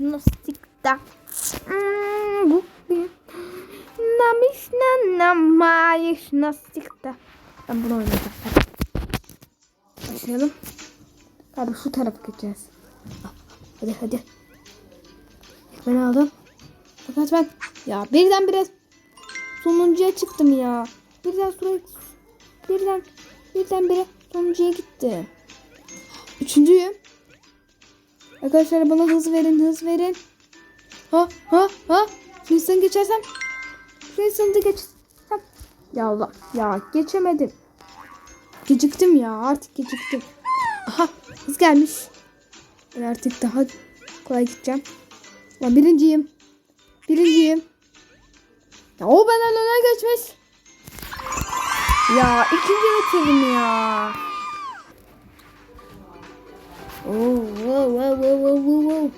nostikta. Namis namais nostikta. Ben bunu oynayacağım. Hadi. Başlayalım. Galiba şu tarafa gideceğiz. Hadi hadi. Ben aldım. Fakat ben ya birden biraz sonuncuya çıktım ya. Birden sonra birden birden bire sonuncuya gittim. Üçüncüyüm. Arkadaşlar bana hız verin hız verin. Ha ha ha. Sen geçersem. Sen de geçersem. Ya Allah ya geçemedim. Geciktim ya artık geciktim. Aha hız gelmiş. Ben artık daha kolay gideceğim. Ya birinciyim. Birinciyim. Ya o benden öne geçmiş. Ya ikinci bitirdim ya. Oo, wow, wow, wow, wow, wow.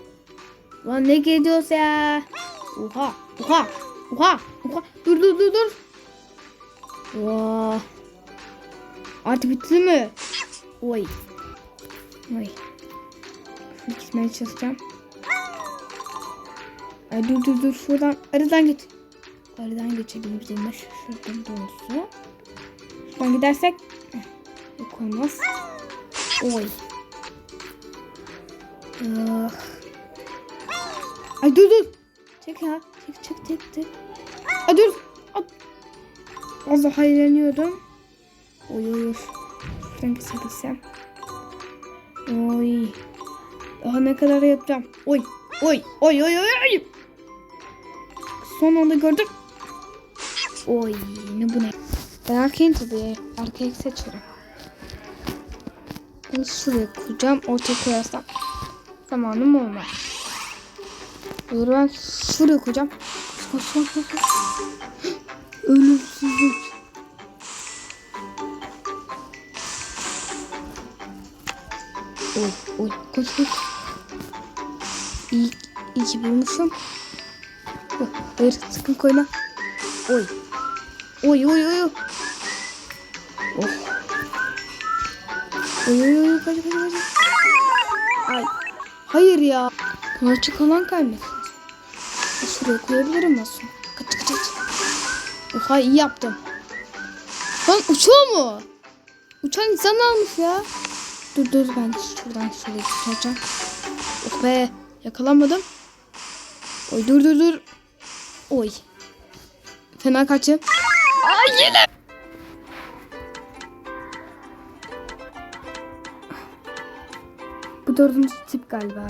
Lan ne geliyorsa ya. Oha, oha, oha, oha. Dur, dur, dur, dur. Vaa. Artık bitti mi? Oy. Oy. Şunu gitmeye çalışacağım. Ay dur dur dur şuradan aradan git. Aradan de şuradan doğrusu. Şuradan gidersek yok olmaz. Oy. Ah. Ay dur dur. Çek ya. Çek çek çek çek. Ay dur. Ay. Az daha eğleniyordum. Oy oy oy. Şuradan geçebilsem. Oy. Daha ne kadar yapacağım. Oy. Oy. Oy oy oy oy. Son anda gördüm. Oy ne bu ne? Ben arkayım tabii. Arkayı seçiyorum. Bunu şuraya koyacağım. Ortaya koyarsam zamanım olmaz. Olur ben şuraya koyacağım. Koş koş koş. Ölümsüzlük. Oy oy koş koş. İyi, iyi ki bulmuşum. Hayır sakın koyma. Oy. Oy oy oy. Oh. Oy oy oy kaç kaç kaç. Ay. Hayır ya. Açık alan kaymasın. Şuraya koyabilirim aslında. Kaç kaç kaç. Oha iyi yaptım. Lan uçuyor mu? Uçan insan almış ya. Dur dur ben şuradan şöyle tutacağım. Oh be yakalanmadım. Oy dur dur dur. Oy. Fena kaçım. Ay yine. Dördüncü tip galiba.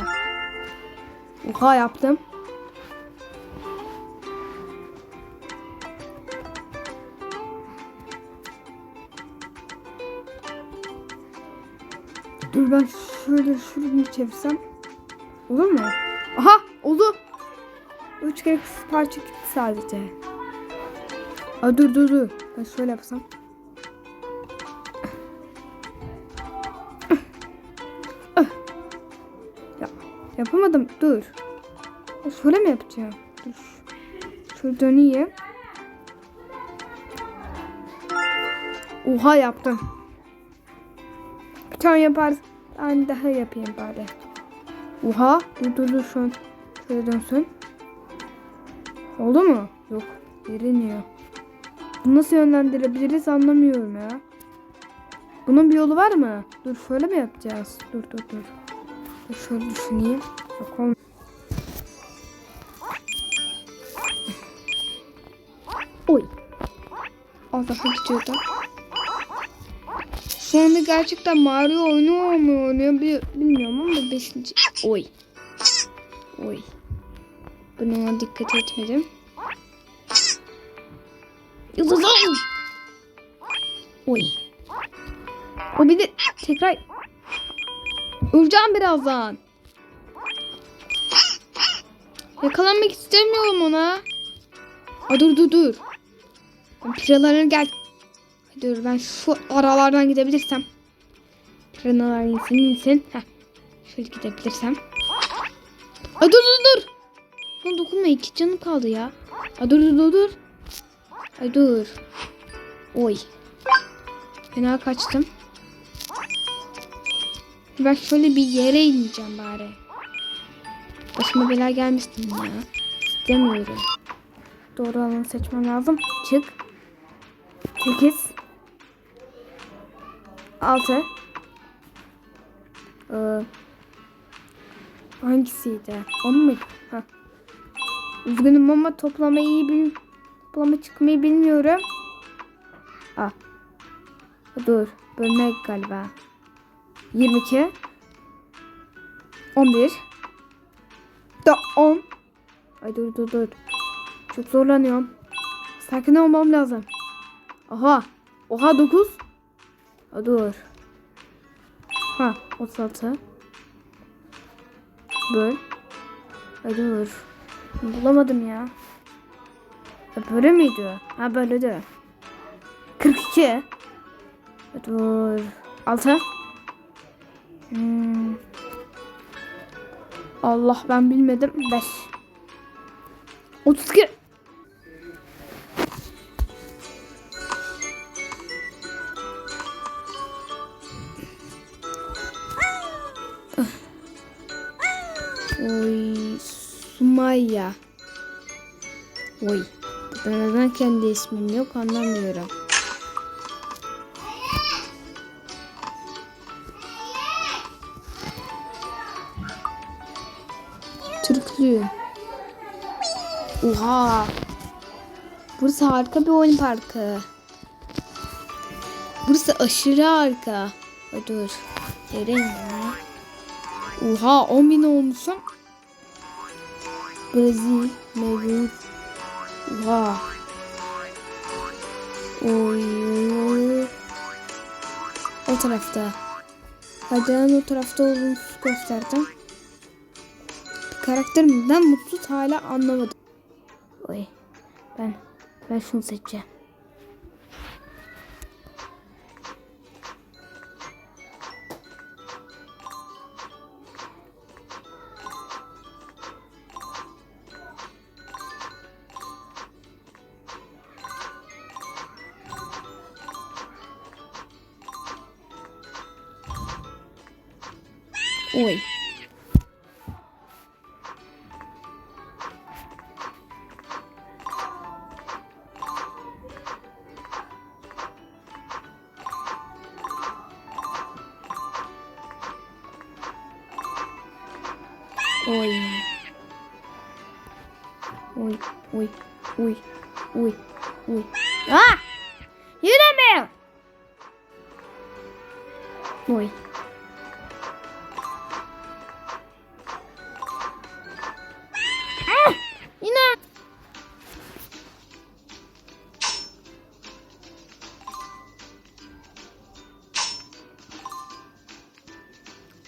Oha yaptım. Dur ben şöyle şunu çevirsem. Olur mu? Aha oldu. Üç kere parça gitti sadece. Aa, dur dur dur. Ben şöyle yapsam. Yapamadım. Dur. Şöyle mi yapacağım? Dur. Şöyle döneyim. Oha yaptım. Bir tane yapar. Ben daha yapayım bari. Oha. Dur dur dur şu an. Şöyle dönsün. Oldu mu? Yok. Veriniyor. Bunu nasıl yönlendirebiliriz anlamıyorum ya. Bunun bir yolu var mı? Dur şöyle mi yapacağız? Dur dur dur. Şöyle düşüneyim. Olmuyor. Oy. Az daha gidiyordum. Şu anda gerçekten Mario oynuyor mu oynuyor bi- bilmiyorum ama 5. Oy. Oy. Buna dikkat etmedim. Yıldızım. Oy. O bir de tekrar öleceğim birazdan. Yakalanmak istemiyorum ona. Aa, dur dur dur. Piralara gel. Dur ben şu aralardan gidebilirsem. Piranalar insin insin. Heh. Şöyle gidebilirsem. Aa, dur dur dur. Lan dokunma iki canım kaldı ya. Aa, dur dur dur dur. Ay dur. Oy. Fena kaçtım. Ben şöyle bir yere ineceğim bari. Başıma bela gelmiştim ya. İstemiyorum. Doğru olanı seçmem lazım. Çık. 8 6 ee, Hangisiydi? On mu? Ha. Üzgünüm ama toplamayı iyi bil toplama çıkmayı bilmiyorum. Ah. Dur. Bölmek galiba. 22 11 da 10 Ay dur dur dur. Çok zorlanıyorum. Sakin olmam lazım. Aha. Oha 9. Ha, dur. Ha 36. Böl. Ay dur. Bulamadım ya. Ya böyle miydi? Ha böyle de. 42. Ay, Dur. 6. Hmm. Allah ben bilmedim. 5. 32. Oy Sumaya. Oy. Ben neden kendi ismim yok anlamıyorum. Türklüyüm. Oha. Burası harika bir oyun parkı. Burası aşırı harika. Dur. Derin ya. Oha 10 bin olmuşum. Brezilya mevcut. Oha. Oy, oy. O tarafta. Hadi o tarafta olduğunu gösterdim. Karakterim neden mutsuz hala anlamadım. Oy. Ben ben şunu seçeceğim. Oy. Ah! Mi? Oy. Ah! Yine.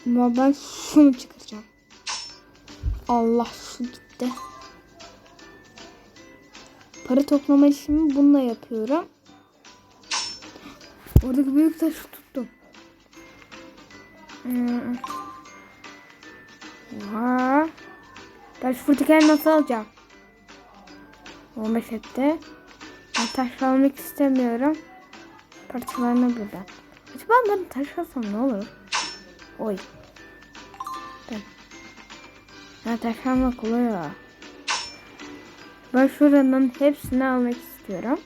Ama ben şunu çıkaracağım. Allah şu gitti. Para toplama işimi bununla yapıyorum. Oradaki büyük taşı tuttum. Hmm. Oha. Ben şu nasıl alacağım? 15 etti. Ben taş almak istemiyorum. Parçalarını burada. Acaba ben taş alsam ne olur? Oy. Ben. Ha taş almak ya. Ben şuranın hepsini almak istiyorum.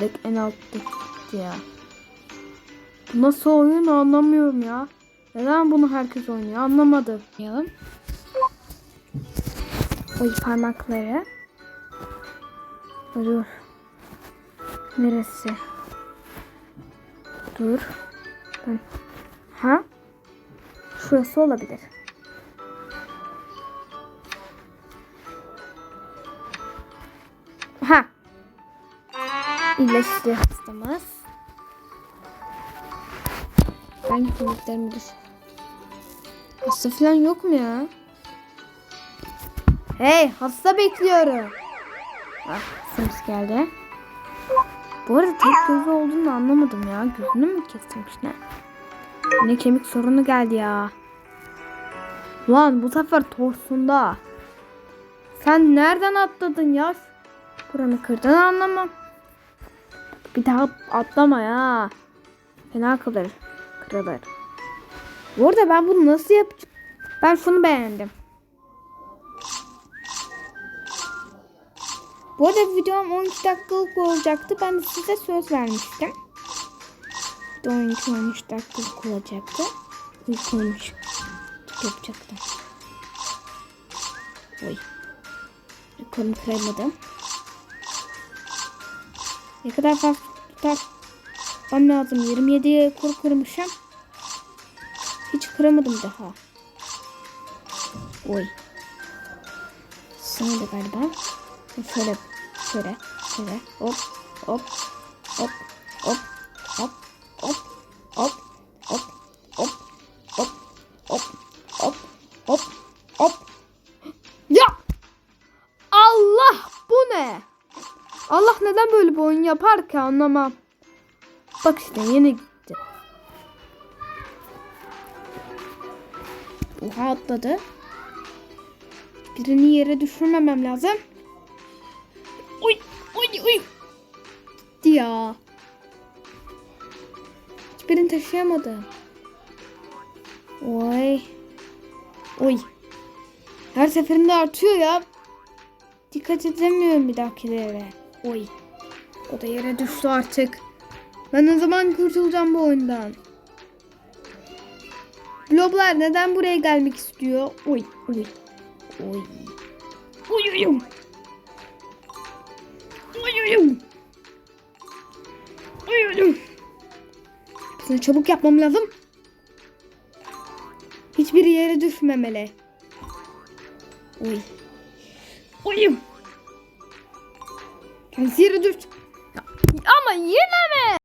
Dek en altta gitti ya. Bu nasıl oyun anlamıyorum ya. Neden bunu herkes oynuyor anlamadım. Yapalım. Oy parmakları. Dur. Neresi? Dur. Ha? Şurası olabilir. Ha. İyileşti hastamız. Hangi kliniklerimi düş? Hasta falan yok mu ya? Hey hasta bekliyorum. Ah Sims geldi. Bu arada tek gözü olduğunu anlamadım ya. Gözünü mü kestirmiş ne? Yine kemik sorunu geldi ya. Lan bu sefer torsunda. Sen nereden atladın ya? Buranı kırdın anlamam. Bir daha atlama ya. Fena kalır. Kırılır. Bu arada ben bunu nasıl yapacağım? Ben şunu beğendim. Bu arada videom 12 dakikalık olacaktı. Ben de size söz vermiştim. Bir de 12-13 dakikalık olacaktı. Uykulmuş. Yapacaktım. Oy. Yukarımı kıramadım. Ne kadar fazla tutar? Ben lazım. 27'ye kur kırmışım. Hiç kıramadım daha. Oy. Sığmadı galiba. Şöyle, şöyle, şöyle. Hop, hop, hop, hop, hop, hop, hop, hop, hop, hop, hop, hop, hop, hop. Ya! Allah bu ne? Allah neden böyle bir oyun yapar ki anlamam. Bak işte yine gitti. Oha atladı. Birini yere düşürmemem lazım. Uy uy uy. Gitti ya. Hiçbirini taşıyamadım. Oy. Oy. Her seferinde artıyor ya. Dikkat edemiyorum bir dahakilere. Oy. O da yere düştü artık. Ben o zaman kurtulacağım bu oyundan. Bloblar neden buraya gelmek istiyor? Oy, oy, oy. Oy, oy, oy. Oy, oy, oy. Oy, oy, oy. Hepsini çabuk yapmam lazım. Hiçbir yere düşmemeli. Oy. Oy. Zira düş. Ama yine mi?